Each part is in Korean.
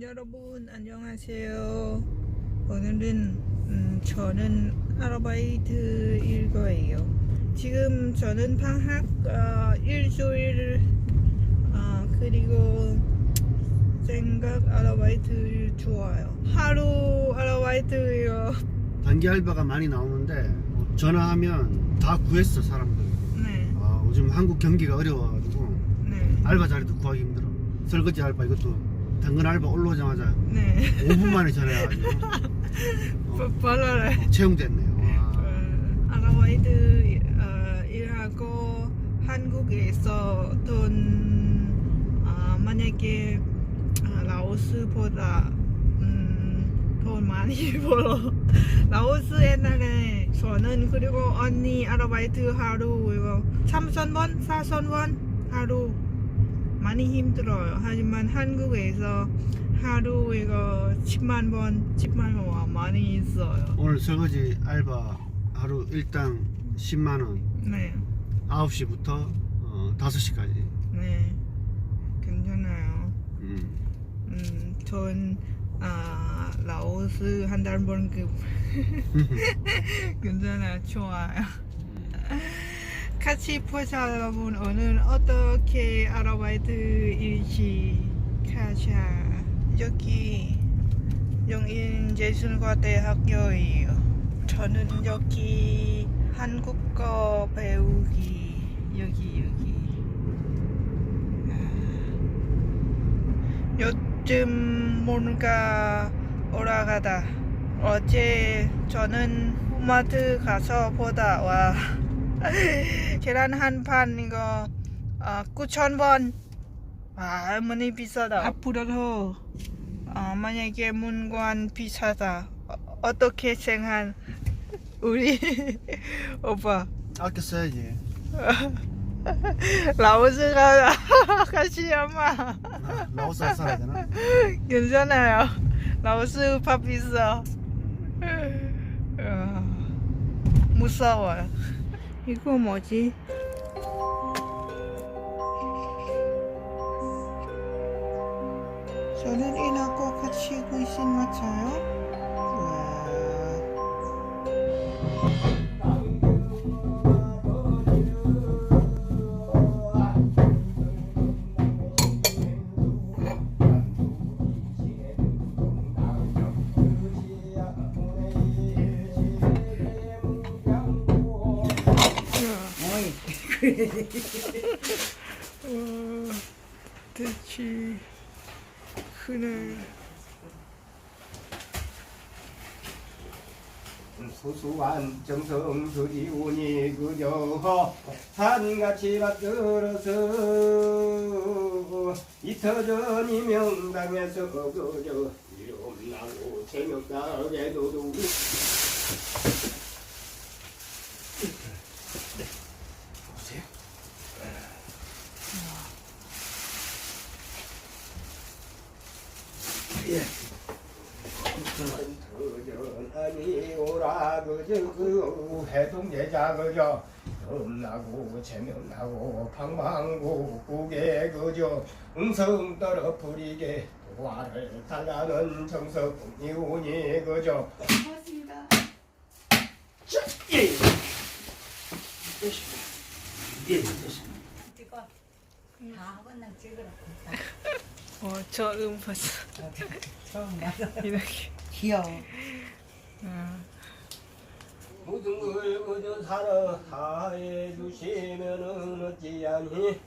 여러분 안녕하세요. 오늘은 음, 저는 아르바이트 일 거예요. 지금 저는 방학 어, 일주일 어, 그리고 생각 아르바이트 좋아요. 하루 아르바이트요. 단기 알바가 많이 나오는데 뭐 전화하면 다 구했어 사람들. 네, 아, 요즘 한국 경기가 어려워가지고 네, 알바 자리도 구하기 힘들어. 설거지 알바 이것도 당근 알바 올라오자마자 네. 5분 만에 전화해가지고 어, 빨라래. 채용됐네요. 와. 어, 아르바이트 어, 일하고 한국에서 돈 어, 만약에 어, 라오스보다 음, 돈 많이 벌어 라오스 옛날에 저는 그리고 언니 아르바이트 하루 이거 3천원 4천원 하루 많이 힘들어요 하지만 한국에서 하루 이거 10만 원 10만 원 많이 있어요 오늘 설거지 알바 하루 일당 10만 원. 네 9시부터 어, 5시까지. 네, 괜찮아요. 음. 음, 전 아, 라오스 한달 번급 괜찮아요. 좋아요. 같이 보자 여러분. 오늘 어떻게 아르바이트 일지 가자. 여기 영인제술과대학교예요. 저는 여기 한국어 배우기 여기 여기. 요즘 뭔가 올라가다. 어제 저는 마트 가서 보다 와 계란 한판 이거 어, 9천 원. 아, 어머니 비싸다. 앞으로도 어, 만약에 문관 비싸다. 어, 어떻게 생각? 우리 오빠 아껴 써야지. 라오스가 같이 엄마. 아, 라오스 살아야 되나? 괜찮아요. 라오스 밥 비싸. 어, 무서워요. 이거 뭐지? 저는 이나고 같이 구이신 맞아요? 어, 대치 그늘 소소한 정성 그리우니 그저 산같이 받들어서 이터전이 명당에서 그저 이름 나고 제명당에 도둑 보세요 예. 아니 오라 그저 그 해동 제자 그저 음나고 재명나고 방망고 국에 그저 응성 떨어버리게 도화를 달라는 정석 이 오니 그저 고맙습니다. 예. 예. 찍어. 다 한번랑 찍으라. 어, 저 음파서 처음 봐서 이렇게 귀여워. 어, 모든 걸 그저 살아 다 해주시면은 어찌하니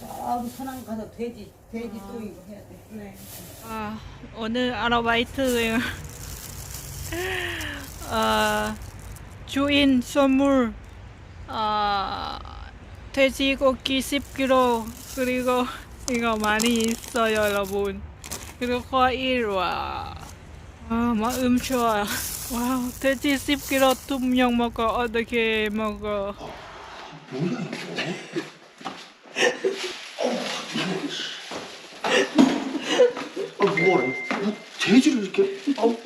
저기 서남 가서 돼지 돼지 또 이거 해야 돼. 네. 아, 오늘 아르바이트 아, 주인 선물 아, 돼지고기 10kg 그리고 이거 많이 있어요 여러분. 그리고 과일 와. 아, 마음 좋아요 와우 돼지 10kg 두명 먹어. 어떻게 먹어 아 뭐야 뭐 돼지를 이렇게? 어?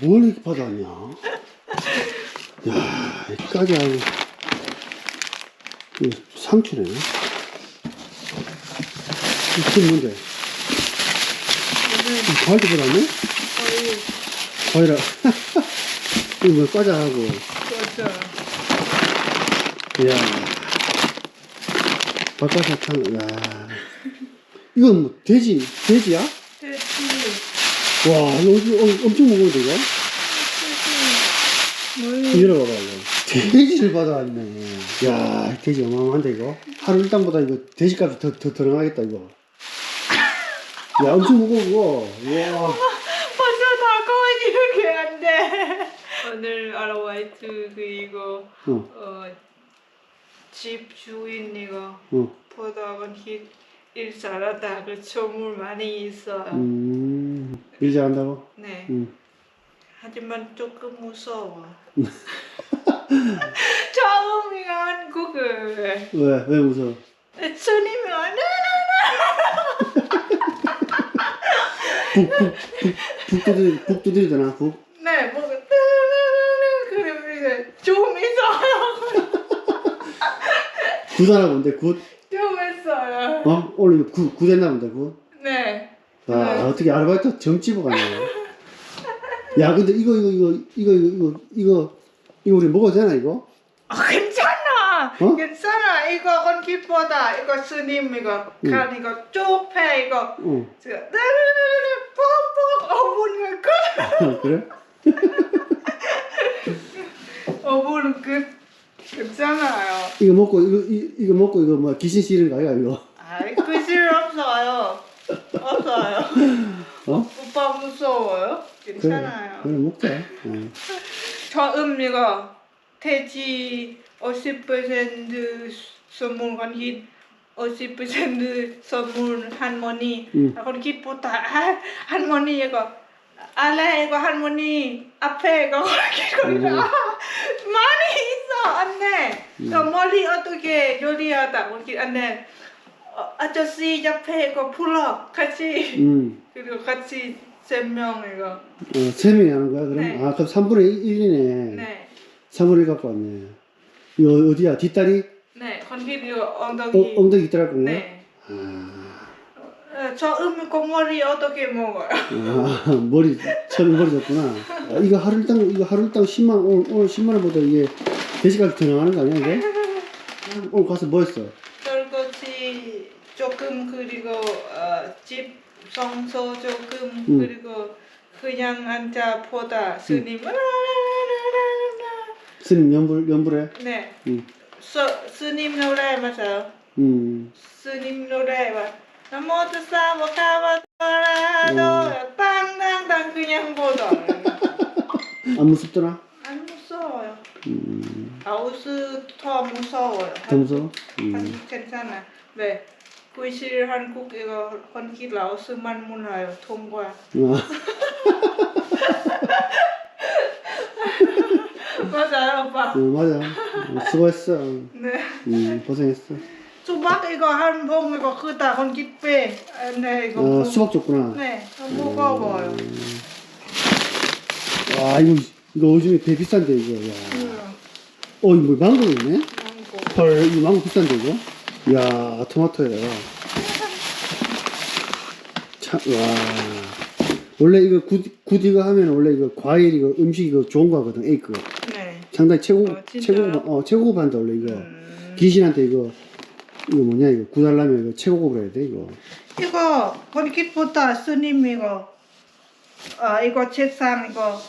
뭘 이렇게 받아왔냐? 야 여기까지 하고. 상추네. 이게 뭔데? 이 과일도 받았네? 과일아. 이거 뭐 과자 하고. 맞아 이야. 바깥 사탕 야 이건 뭐 돼지 돼지야? 돼지. 와 이거 엄청, 엄- 엄청 무거운데 이거? 물 이리 봐봐 이거. 돼지를 받아왔네. 야 돼지 어마어마한데 이거? 하루 일당보다 이거 돼지값이 더, 더 들어가겠다 이거. 야 엄청 무거워 이거. 와. 벌써 다 거의 이렇게 안 돼. 오늘 아르바이트 그리고 어, 어, 집 주인 이거 어. 보다가 일 잘하다 그 선물 많이 있어요. 음, 일 잘한다고? 네. 음. 하지만 조금 무서워. 처음이가 한국을 왜? 왜 무서워? 스님이 북 두드리, 북 두드리잖아 북 네, 뭐 그리고 이제 좀 있어요. 굿하나 본데 굿? 어? 오늘 이거 굿, 굿했나 본데 굿? 네. 아, 네. 어떻게 아르바이트 정치부 같네. 야, 근데 이거, 이거, 이거, 이거, 이거, 이거, 이거, 이거 우리 먹어도 되나, 이거? 아, 괜찮아. 어? 괜찮아. 이거 건기보다 이거 스님 이거 응. 간 이거 쪽패 이거 어. 지금 뻑뻑 어분은 끝. 그래? 어분은 끝. 괜찮아요. 이거 먹고, 이거, 이, 이거 먹고, 이거 뭐 귀신 씨는 거야, 이거? 아이 그실 없어요. 없어요. 어? 오빠 무서워요? 괜찮아요. 그래, 먹자. 어. 처음 이거 돼지 50% 선물 건기 50% 선물 할머니 응. 건기 보다 아, 할머니 이거 알레 이거 할머니 앞에 이거 건기 응. 아, 많이 있어 안돼 저 머리 어떻게 요리하다 건기 안돼 어, 아저씨 옆에 이거 불러 같이 음, 그리고 같이 세명 이거 어, 세 명이 하는 거야, 그럼? 네. 아, 그럼 3분의 1이네. 네 3분의 1 갖고 왔네. 이거 어디야? 뒷다리? 네, 건기 이거 어, 엉덩이. 엉덩이 있더라고. 네. 아, 어, 저 음고 머리 어떻게 먹어요? 아, 머리, 처음 머리 졌구나. 아, 이거 하루 일당, 이거 하루 일당 10만, 오늘, 오늘 10만원보다 이게 돼지값이 더 나가는 거 아니야, 이게? 오늘 가서 뭐 했어? 설거지 조금 그리고 어, 집 청소 조금 음. 그리고 그냥 앉아 보다 스님 스님 연불, 연불해? 네, 응. 서, 스님 노래 맞아요. 음. 스님 노래 막 나모드 사모 카바토라도 땅땅땅 그냥 보다 안 무섭더나? 안 무서워요. 음. 아우스 더 무서워요. 더 무서워? 음. 괜찮아. 왜? 구실 한국 이거 건기 라오스만 문화요. 통과. 아, 맞아요, 오빠. 어, 맞아. 어, 수고했어. 네. 음, 고생했어. 수박 이거 한 봉 이거 크다 빼. 아, 네 이거. 어, 무- 수박 줬구나. 네, 무거워요. 아, 이거, 이거 요즘에 배 비싼데, 이거. 야. 응. 어, 이거 뭐 망고 있네? 망고. 헐, 이거 망고 비싼데, 이거? 야 토마토야. 참, 와. 원래 이거 굿, 굿 이거 하면 원래 이거 과일 이거 음식 이거 좋은 거 하거든, 에이크. 네. 상당히 최고, 어, 진짜요? 최고, 어, 최고급 한다, 원래 이거. 음. 귀신한테 이거, 이거 뭐냐, 이거. 굿 하려면 이거 최고급으로 해야 돼, 이거. 이거 건기보다 스님 이거. 아 이거 책상 이거.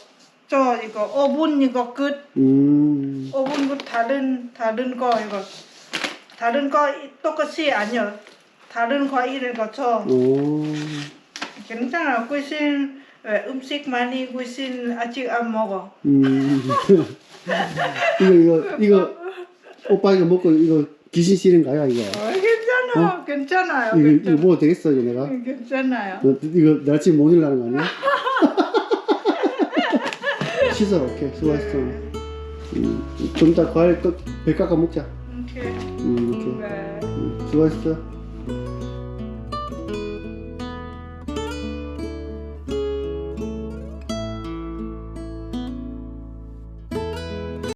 저 이거 오븐 이거 끝. 음, 오븐 끝 다른 다른 거 이거. 다른 거 똑같이 아니요. 다른 과일을 거쳐 오. 괜찮아. 귀신 왜, 음식 많이 귀신 아직 안 먹어. 음. 이거 이거 이거 오빠 이거 먹고 이거 귀신 씨는 가야 이거. 어, 괜찮아. 괜찮아요. 이거 이거 괜찮아. 먹어도 되겠어 이거 내가. 음, 괜찮아요. 너, 이거 나 지금 못 일나는 거 아니야? 씻어 오케이 수고했어. 음, 좀 이따 과일 또배 깎아 먹자. 수고했어.